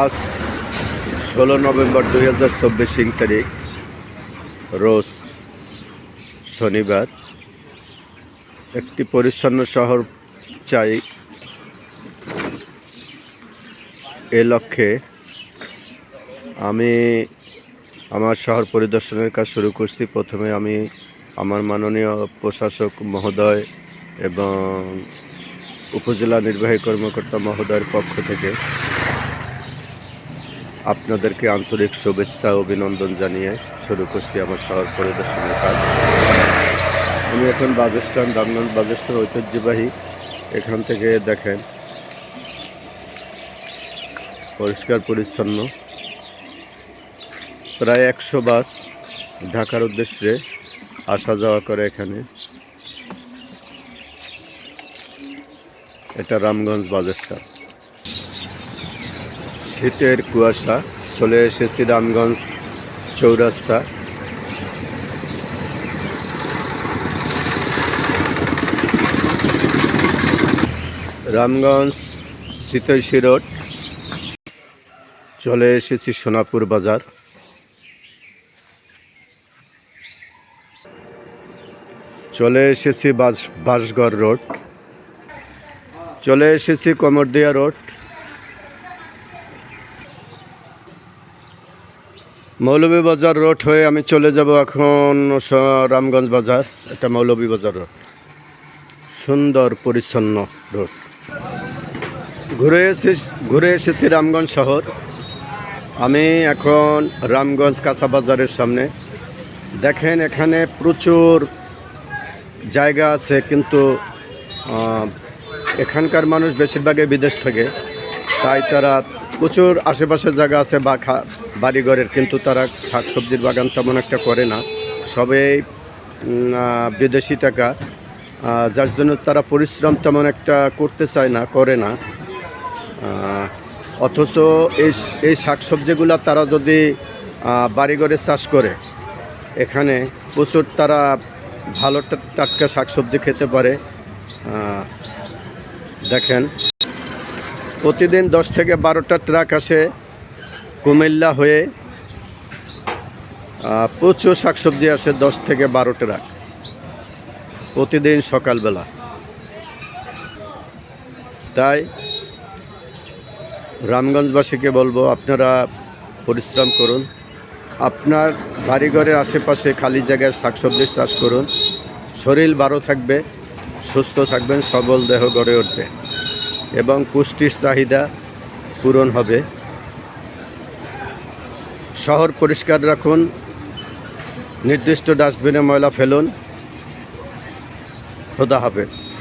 আজ ষোলো নভেম্বর দুই হাজার চব্বিশ তারিখ, রোজ শনিবার। একটি পরিচ্ছন্ন শহর চাই এ লক্ষ্যে আমি আমার শহর পরিদর্শনের কাজ শুরু করছি। প্রথমে আমি আমার মাননীয় প্রশাসক মহোদয় এবং উপজেলা নির্বাহী কর্মকর্তা মহোদয়ের পক্ষ থেকে আপনাদেরকে আন্তরিক শুভেচ্ছা অভিনন্দন জানিয়ে শুরু করছি আমার শহর পরিদর্শনের কাজ। আমি এখন স্ট্যান্ড রামগঞ্জ বাস ঐতিহ্যবাহী। এখান থেকে দেখেন, পরিষ্কার, পরিচ্ছন্ন। প্রায় একশো বাস ঢাকার উদ্দেশ্যে আসা যাওয়া করে এখানে। এটা রামগঞ্জ স্ট্যান্ড। শীতের কুয়াশা, চলে এসেছি রামগঞ্জ চৌরাস্তা। রামগঞ্জ শীতৈষী রোড। চলে এসেছি সোনাপুর বাজার। চলে এসেছি বাস বাসগড় রোড। চলে এসেছি কমরদিয়া রোড। মৌলভীবাজার রোড হয়ে আমি চলে যাব এখন রামগঞ্জ বাজার এটা মৌলভীবাজার রোড। সুন্দর, পরিচ্ছন্ন রোড। ঘুরে এসেছি ঘুরে এসেছি রামগঞ্জ শহর। আমি এখন রামগঞ্জ কাঁচা বাজারের সামনে। দেখেন, এখানে প্রচুর জায়গা আছে, কিন্তু এখানকার মানুষ বেশিরভাগই বিদেশ থেকে, তাই তারা প্রচুর আশেপাশে জায়গা আছে, বা বাড়িঘরের, কিন্তু তারা শাকসবজির বাগান তেমন একটা করে না। সবেই বিদেশি টাকা যার জন্য তারা পরিশ্রম তেমন একটা করতে চায় না, করে না। অথচ এই এই শাকসবজিগুলো তারা যদি বাড়িঘরে চাষ করে, এখানে প্রচুর তারা ভালো টাটকা শাকসবজি খেতে পারে। দেখেন। প্রতিদিন দশ থেকে বারোটা ট্রাক আসে কুমিল্লা হয়ে প্রচুর শাকসবজি আসে দশ থেকে বারো ট্রাক প্রতিদিন সকালবেলা। তাই রামগঞ্জবাসীকে বলব, আপনারা পরিশ্রম করুন। আপনার বাড়িঘরের আশেপাশে খালি জায়গায় শাকসবজি চাষ করুন। শরীর ভালো থাকবে, সুস্থ থাকবেন, সবল দেহ গড়ে উঠবে। এবং পুষ্টির চাহিদা পূরণ হবে। শহর পরিষ্কার রাখুন নির্দিষ্ট ডাস্টবিনে ময়লা ফেলুন। খোদা হাফেজ।